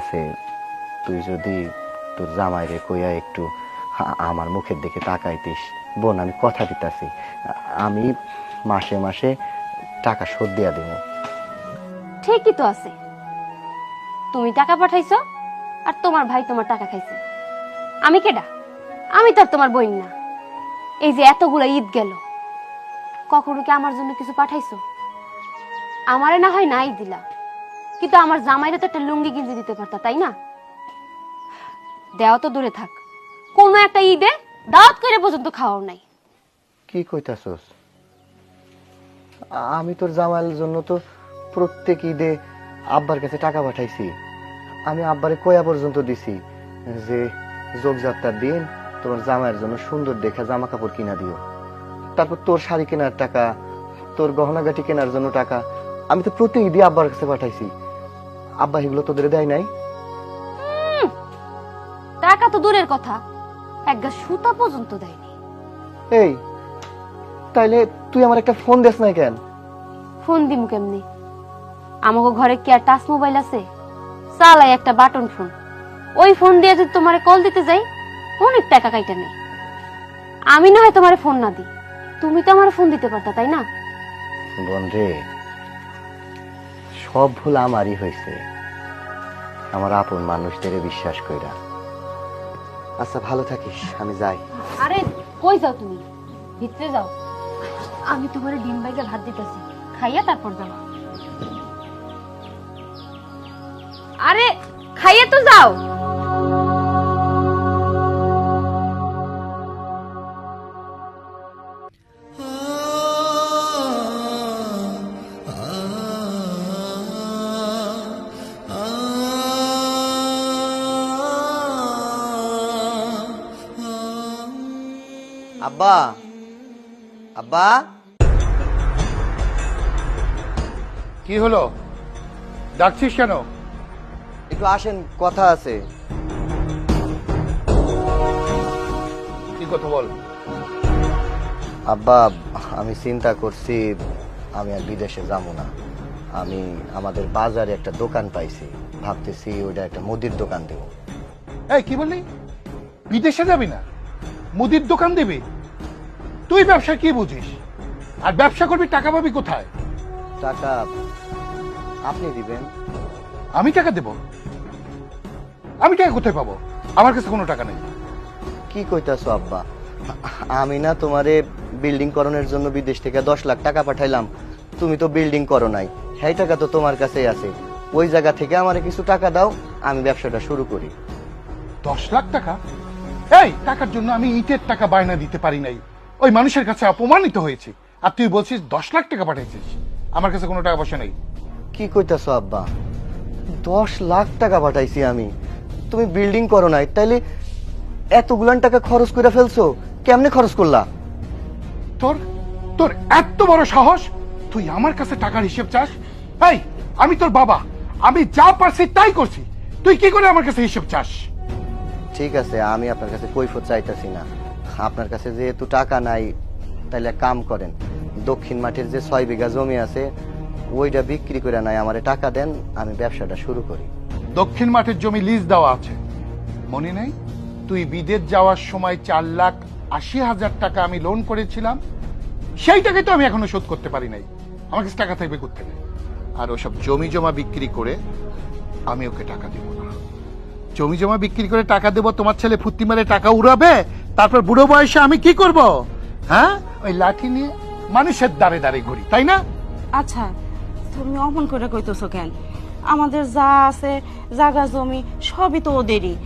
আছে, তুই যদি তোর জামাইরে কইয়া একটু আমার মুখের দিকে তাকাইতিস। বোন, আমি কথা দিতাছি। আমি মাসে মাসে টাকা শোধ দিয়া দেব। ঠিকই তো আছে। তুমি টাকা পাঠাইছো আর তোমার ভাই তোমার টাকা খাইছে। আমি কেডা? আমি তো তোমার বইন না। এই যে এতগুলা ঈদ গেল, কখনো কি আমার জন্য কিছু পাঠাইছো? আমারে না হয় নাই দিলা। কিন্তু আমার জামাইরে তো একটা লুঙ্গি গিঞ্জি দিতে পারতা, তাই না? দেওয়া তো দূরে থাক। কোনো একটা ঈদে দাওয়াত করে পর্যন্ত খাওয়াও নাই। কি কইতাছস? আমি তোর জামাইয়ের জন্য তো প্রত্যেক ঈদে আব্বার কাছে টাকা পাঠাইছি। আমি আব্বারে কয়া পর্যন্ত দিছি যে, যোগযাত্রার দিন তোমার জামাইয়ের জন্য সুন্দর দেখে জামা কাপড় কিনা দিও। তারপর তোর শাড়ি কেনার টাকা, তোর গহনাগাটি কেনার জন্য টাকা, আমি তো প্রতি ঈদে আব্বার কাছে পাঠাইছি। আব্বা এগুলো তোদের দেয় নাই? টাকা তো দূরের কথা। এক গা সুতা পর্যন্ত দেয়নি। এই তাইলে তুই আমার একটা ফোন দেস নাই কেন? ফোন দিমু কেমনি? আমাকে ঘরে কি আর টাচ মোবাইল আছে? চালাই একটা বাটন ফোন। ওই ফোন দিয়ে যদি তোমারে কল দিতে যাই অনেক টাকা কাইটা নেই। আমি না হয় তোমারে ফোন না দিই। তুমি তো আমার ফোন দিতে পারতা তাই না? বোন রে সব ভুল আমারই হয়েছে আমার আপন মানুষদের বিশ্বাস কইরা। আচ্ছা ভালো থাকিস, আমি যাই। আরে, কই যাও তুমি? ভিতরে যাও। আমি তোমার ডিম ভাইকে ভাত দিতেছি। খাইয়া তারপর যাও। আরে, খাইয়া তো যাও। আব্বা। আব্বা। কি হলো? ডাকছিস কেন? একটু আসেন কথা আছে। কি কথা বল? আব্বা আমি চিন্তা করছি আমি আর বিদেশে যাব না। আমি আমাদের বাজারে একটা দোকান পাইছি। ভাবতেছি ওটা একটা মুদির দোকান দেব। এই কি বললি? বিদেশে যাবি না? মুদির দোকান দিবি? তুই ব্যবসা কি বুঝিস? আর ব্যবসা করবি টাকা পাবি কোথায়? টাকা আপনি দিবেন। আমি টাকা দেব। আমি টাকা কোথায় পাবো? আমার কাছে কোনো টাকা নেই। কি কইতাছো আব্বা? আমি না তোমারে বিল্ডিং করণের জন্য বিদেশ থেকে দশ লাখ টাকা পাঠাইলাম। তুমি তো বিল্ডিং করো নাই। সেই টাকা তো তোমার কাছেই আছে। ওই জায়গা থেকে আমারে কিছু টাকা দাও আমি ব্যবসাটা শুরু করি। দশ লাখ টাকা? এই টাকার জন্য আমি ইটের টাকা বায়না দিতে পারি নাই। ওই মানুষের কাছে অপমানিত হয়েছি। আর তুই বলছিস দশ লাখ টাকা পাঠিয়েছিস আমার কাছে কোনো টাকা পয়সা নেই। কি কইতাছো আব্বা? দশ লাখ টাকা পাঠাইছি আমি। তুমি বিল্ডিং করো নাই তাইলে এতগুলান টাকা খরচ করে ফেলছো কেমনে খরচ করলা? তোর তোর এত বড় সাহস? তুই আমার কাছে টাকার হিসেব চাস? এই আমি তোর বাবা। আমি যা পারছি তাই করছি। তুই কি করে আমার কাছে হিসেব চাস? ঠিক আছে, আমি আপনার কাছে কৈফত চাইতেছি না। আপনার কাছে যেহেতু টাকা নাই তাহলে কাম করেন, দক্ষিণ মাঠের যে ছয় বিঘা জমি আছে, ওইটা বিক্রি করে নাই, আমারে টাকা দেন, আমি ব্যবসাটা শুরু করি। দক্ষিণ মাঠের জমি লিজ দেওয়া আছে। মনে নেই? তুই বিদেশ যাওয়ার সময় চার লাখ আশি হাজার টাকা আমি লোন করেছিলাম, সেই টাকাই তো আমি এখনও শোধ করতে পারি নাই। আমার কাছে টাকা থাকবে করতে আর ওসব জমি জমা বিক্রি করে আমি ওকে টাকা দেবো না। জমি জমা বিক্রি করে টাকা দেবো তোমার ছেলে ফুর্তি মারে টাকা উড়াবে তারপর বুড়ো বয়সে আমি কি করব? হ্যাঁ? ওই লাঠি নিয়ে মানুষের দাঁড়ে দাঁড়ে ঘুরি তাই না? আচ্ছা তুমি অমন করে কইতেছো কেন? আমাদের যা আছে জায়গা জমি সবই তো ওদেরই।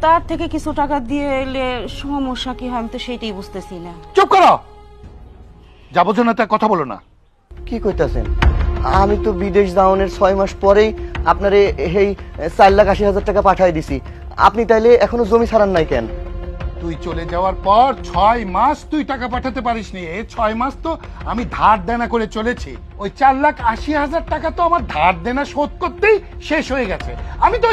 তার থেকে কিছু টাকা দিয়ে এলে সমস্যা কি হয় আমি তো সেইটাই বুঝতেছি না। চুপ করো! যাব না তা কথা বলো না। কি কইতাছেন? আমি তো বিদেশ দাওনের ছয় মাস পরেই আপনার এই চার লাখ আশি হাজার টাকা পাঠাই দিছি। আপনি তাইলে এখনও জমি ছাড়ান নাই কেন? তুই চলে যাওয়ার পর ছয় মাস তুই টাকা পাঠাতে পারিস নি এই ছয় মাস তো আমি ধার দেনা করে চলেছি। ওই চার লাখ আশি হাজার টাকা তো আমার ধার দেনা শোধ করতেই শেষ হয়ে গেছে। আমি তো